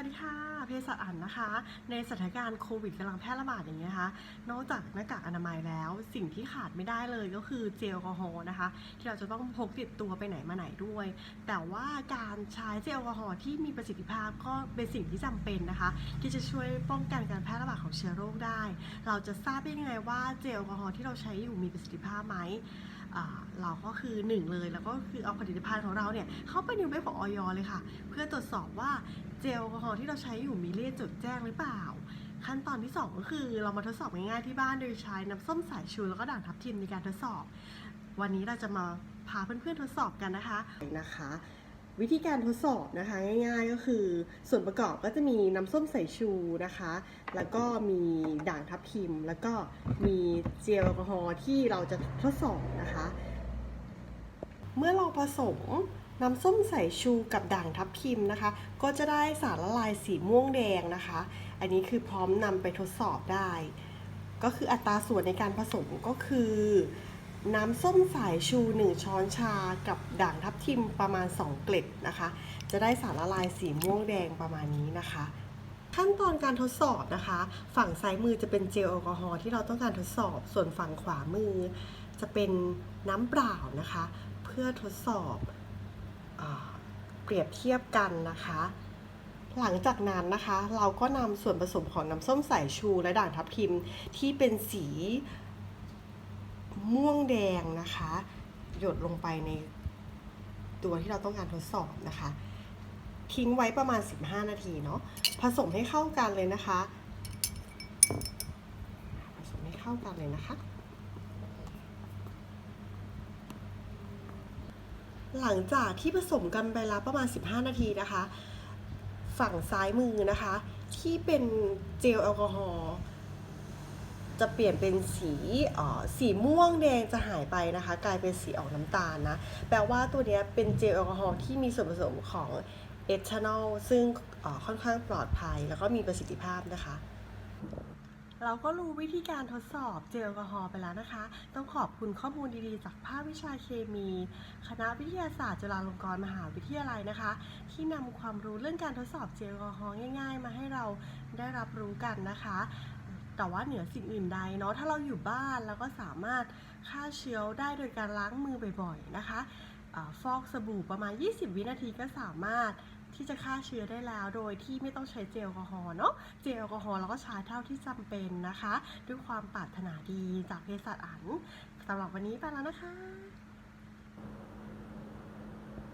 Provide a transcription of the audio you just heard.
วัสดีค่ะเภสัชอันนะคะ ในสถานการณ์โควิดกำลังแพร่ระบาดอย่างนี้ยนะคะ นอกจากหน้ากากอนามัยแล้ว สิ่งที่ขาดไม่ได้เลยก็คือเจลแอลกอฮอล์นะคะ ที่เราจะต้องพกติดตัวไปไหนมาไหนด้วย แต่ว่าการใช้เจลแอลกอฮอล์ที่มีประสิทธิภาพก็เป็นสิ่งที่จำเป็นนะคะ ที่จะช่วยป้องกันการแพร่ระบาดของเชื้อโรคได้ เราจะทราบได้ยังไงว่าเจลแอลกอฮอล์ที่เราใช้อยู่มีประสิทธิภาพไหม เราก็คือหนึ่งเลยแล้วก็คือเอาผลิตภัณฑ์ของเราเนี่ยเข้าไปในเว็บของออยเลยค่ะ เพื่อตรวจสอบว่าเจลแอลกอฮอล์ที่เราใช้อยู่มีเลขจดแจ้งหรือเปล่า ขั้นตอนที่ 2 ก็คือเรามาทดสอบง่ายๆที่บ้านโดยใช้น้ำส้มสายชูแล้วก็ด่างทับทิมในการทดสอบ วันนี้เราจะมาพาเพื่อนๆทดสอบกันนะคะนะคะ วิธีการทดสอบนะคะง่ายๆก็คือส่วนประกอบก็จะมีน้ำส้มสายชูนะคะ แล้วก็มีด่างทับทิม แล้วก็มีเจลแอลกอฮอล์ที่เราจะทดสอบนะคะ เมื่อเราผสมน้ำส้มสายชูกับด่างทับทิมนะคะ ก็จะได้สารละลายสีม่วงแดงนะคะ อันนี้คือพร้อมนำไปทดสอบได้ ก็คืออัตราส่วนในการผสมก็คือ น้ำส้มสายชู 1 ช้อนชากับด่างทับทิมประมาณ 2 เกล็ดนะคะ จะได้สารละลายสีม่วงแดงประมาณนี้นะคะ ขั้นตอนการทดสอบนะคะ ฝั่งซ้ายมือจะเป็นเจลแอลกอฮอล์ที่เราต้องการทดสอบ ส่วนฝั่งขวามือ จะเป็นน้ำเปล่านะคะ เพื่อทดสอบอเปรียบเทียบกันนะคะหลังจากนั้นนะคะ เราก็นำส่วนผสมของน้ำส้มสายชูและด่างทับทิมที่เป็นสี ม่วงแดงนะคะ หยดลงไปในตัวที่เราต้องการทดสอบนะคะ ทิ้งไว้ประมาณ 15 นาทีเนาะผสมให้เข้ากันเลยนะคะ ผสมให้เข้ากันเลยนะคะ หลังจากที่ผสมกันไปแล้วประมาณ 15 นาทีนะคะ ฝั่งซ้ายมือนะคะ ที่เป็นเจลแอลกอฮอล์ จะเปลี่ยนเป็นสีอ่อสีม่วงแดงจะหายไปนะคะ กลายเป็นสีออกน้ำตาลนะ แปลว่าตัวนี้เป็นเจลแอลกอฮอล์ที่มีส่วนผสมของเอทานอลซึ่งค่อนข้างปลอดภัย แล้วก็มีประสิทธิภาพนะคะ เราก็รู้วิธีการทดสอบเจลแอลกอฮอล์ไปแล้วนะคะ ต้องขอบคุณข้อมูลดีๆ จากภาควิชาเคมี คณะวิทยาศาสตร์จุฬาลงกรณ์มหาวิทยาลัยนะคะ ที่นำความรู้เรื่องการทดสอบเจลแอลกอฮอล์ง่าย ๆ มาให้เราได้รับรู้กันนะคะ แต่ว่าเหนือสิ่งอื่นใดเนาะถ้าเราอยู่บ้านเราก็สามารถฆ่าเชื้อได้โดยการล้างมือบ่อยๆนะคะอาฟอกสบู่ประมาณ 20 วินาทีก็สามารถที่จะฆ่าเชื้อได้แล้วโดยที่ไม่ต้องใช้เจลแอลกอฮอล์เนาะ เจลแอลกอฮอล์เราก็ใช้เท่าที่จำเป็นนะคะ ด้วยความปรารถนาดีจากเภสัชอันสำหรับวันนี้ไปแล้วนะคะ